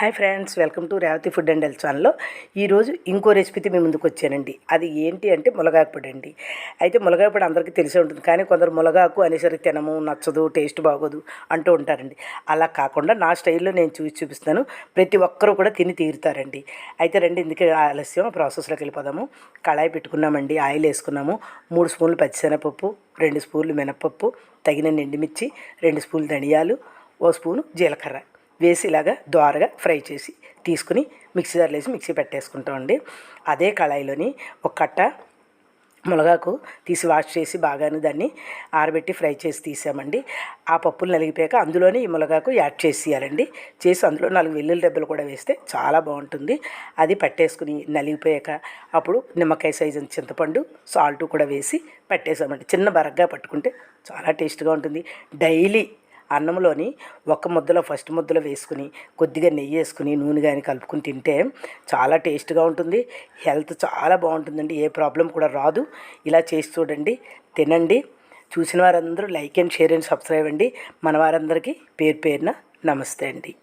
Hi friends welcome to Revathi food and health ఛానల్లో ఈరోజు ఇంకో రెసిపీతో మీ ముందుకు వచ్చానండి. అది ఏంటి అంటే మునగాకు పొడి అండి. అయితే మునగాకు పొడి అందరికీ తెలిసే ఉంటుంది కానీ కొందరు మునగాకు అనేసరికి తినము నచ్చదు టేస్ట్ బాగోదు అంటూ ఉంటారండి. అలా కాకుండా నా స్టైల్లో నేను చూసి చూపిస్తాను. ప్రతి ఒక్కరూ కూడా తిని తీరుతారండి. అయితే రండి ఇందుకే ఆలస్యం. ప్రాసెస్లోకి వెళ్ళిపోదాము. కళాయి పెట్టుకున్నామండి ఆయిల్ వేసుకున్నాము. మూడు స్పూన్లు పచ్చిశనగపప్పు రెండు స్పూన్లు మినపప్పు తగిన ఎండుమిర్చి రెండు స్పూన్లు ధనియాలు ఓ స్పూను జీలకర్ర. వేసి ఇలాగా దోరగా ఫ్రై చేసి తీసుకుని మిక్సీ జార్లో వేసి మిక్సీ పెట్టేసుకుంటామండి అదే కళాయిలోని ఒక కట్ట మునగాకు తీసి వాష్ చేసి బాగాను దాన్ని ఆరబెట్టి ఫ్రై చేసి తీసామండి. ఆ పప్పులు నలిగిపోయాక అందులోనే ఈ మునగాకు యాడ్ చేసేయాలండి. చేసి అందులో నాలుగు వెల్లుల్లి దెబ్బలు కూడా వేస్తే చాలా బాగుంటుంది. అది పట్టేసుకుని నలిగిపోయాక అప్పుడు నిమ్మకాయ సైజు చింతపండు సాల్ట్ కూడా వేసి పట్టేసామండి. చిన్న బరగ్గా పట్టుకుంటే చాలా టేస్ట్గా ఉంటుంది. డైలీ అన్నంలోని ఒక ముద్దలో ఫస్ట్ ముద్దలో వేసుకుని కొద్దిగా నెయ్యి వేసుకుని నూనె కానీ కలుపుకుని తింటే చాలా టేస్ట్గా ఉంటుంది. హెల్త్ చాలా బాగుంటుందండి. ఏ ప్రాబ్లం కూడా రాదు. ఇలా చేసి చూడండి తినండి. చూసిన వారందరూ like and share and subscribe అండి. మన వారందరికీ పేరు పేరున నమస్తే అండి.